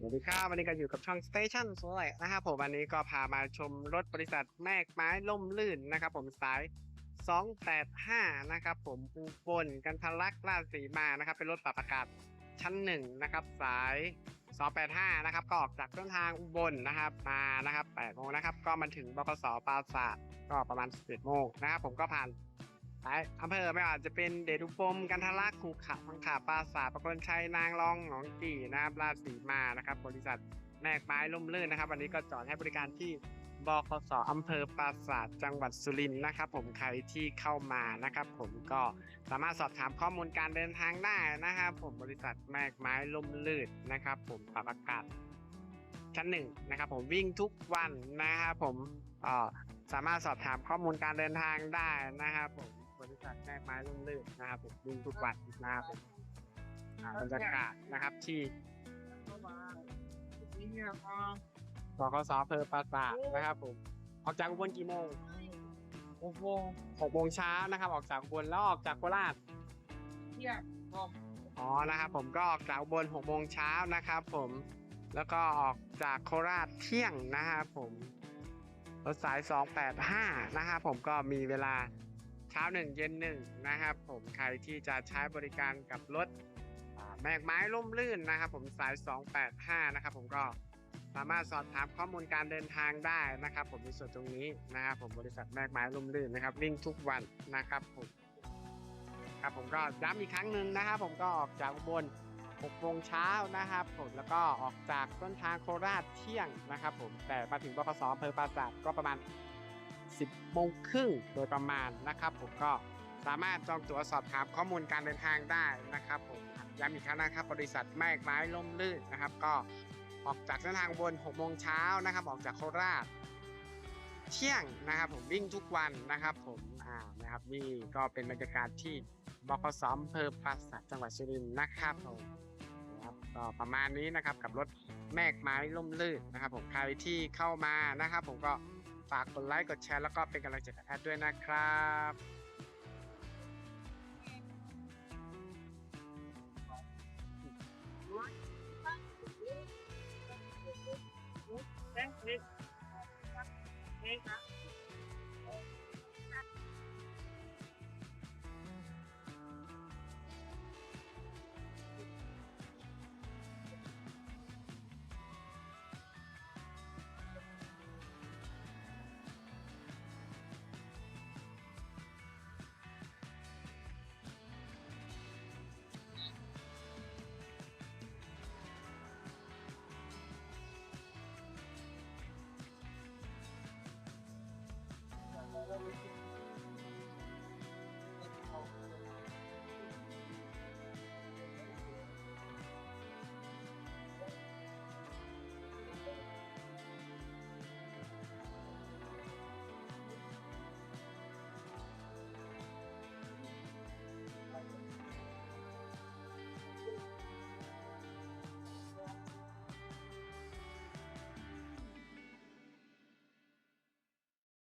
สวัสดีครับวันนี้ก็อยู่กับช่อง Station สวยนะครับผมวันนี้ก็พามาชมรถบริษัทแมกไม้ล่มลื่นนะครับผมสาย 285 นะครับผมปูปนกันทะลักลาดสีมานะครับ เป็นรถปรับอากาศชั้นหนึ่งนะครับ สาย 285 นะครับ ก็ออกจากต้นทางอุบลนะครับมานะครับ8โมงนะครับ ก็มาถึงบกสปราสาทก็ประมาณ11โมงนะครับ ผมก็ผ่าน สายอำเภอไม่ว่าจะเป็นเดชุปมกันทะลักขุขะพังขาปราสาทประกลชัยนางรองหนองกี่นะครับราชสีมานะครับ บริษัทแมกไม้ล่มลื่นนะครับ วันนี้ก็จอดให้บริการที่บคสอำเภอปราสาทจังหวัดสุรินทร์นะครับ ผมใครที่เข้ามานะครับ ผมก็สามารถสอบถามข้อมูลการเดินทางได้นะครับ ผมบริษัทแมกไม้ล่มลื่นนะครับ ผมปรับอากาศชั้นหนึ่งนะครับ ผมวิ่งทุกวันนะครับผมสามารถสอบถามข้อมูลการเดินทางได้นะครับผม บริษัทแมกไม้ล่มลื่นนะครับผมวิ่งทุกวันนะครับผมอ่าบรรยากาศนะครับ ที่บกสอำเภอปราสาทนะครับผมออกจากอุบลกี่โมงโอ้โหหกโมงเช้านะครับ ออกจากอุบลแล้วออกจากโคราชเที่ยงก็อ๋อนะครับผมก็ออกจากอุบลหกโมงเช้านะครับ ผมแล้วก็ออกจากโคราชเที่ยงนะครับผมรถสาย 285 นะครับผมก็มีเวลา เช้าหนึ่งเย็นหนึ่งนะครับ ผมใครที่จะใช้บริการกับรถแมกไม้ล่มลื่นนะครับ ผมสาย 285 นะครับ ผมก็สามารถสอบถามข้อมูลการเดินทางได้นะครับ ผมในส่วนตรงนี้นะครับ ผมบริษัทแมกไม้ล่มลื่นนะครับวิ่งทุกวันนะครับผมครับผมก็ย้ำอีกครั้งหนึ่งนะครับ ผมก็ออกจากอุบล6โมงเช้านะครับ ผมแล้วก็ออกจากต้นทางโคราชเที่ยงนะครับ ผมแต่มาถึงบขสอำเภอปราสาทก็ประมาณ 10โมงครึ่งโดยประมาณนะครับผมก็สามารถจองตั๋วสอบถามข้อมูลการเดินทางได้นะครับผมย้ำอีกครั้งนะครับบริษัทแมกไม้ล่มลื่นนะครับ ก็ออกจากเส้นทางบน6โมงเช้านะครับ ออกจากโคราชเที่ยงนะครับผมวิ่งทุกวันนะครับผมอ่านะครับนี่ก็เป็นบรรยากาศที่บกสอำเภอปราสาทจังหวัดสุรินทร์นะครับผมนะครับก็ประมาณนี้นะครับกับรถแมกไม้ล่มลื่นนะครับ ผมใครที่เข้ามานะครับ ผมก็ ฝากกดไลค์กดแชร์แล้วก็เป็นกำลังใจกับแอดด้วยนะครับเอ๊ะนี่เอ๊ะครับ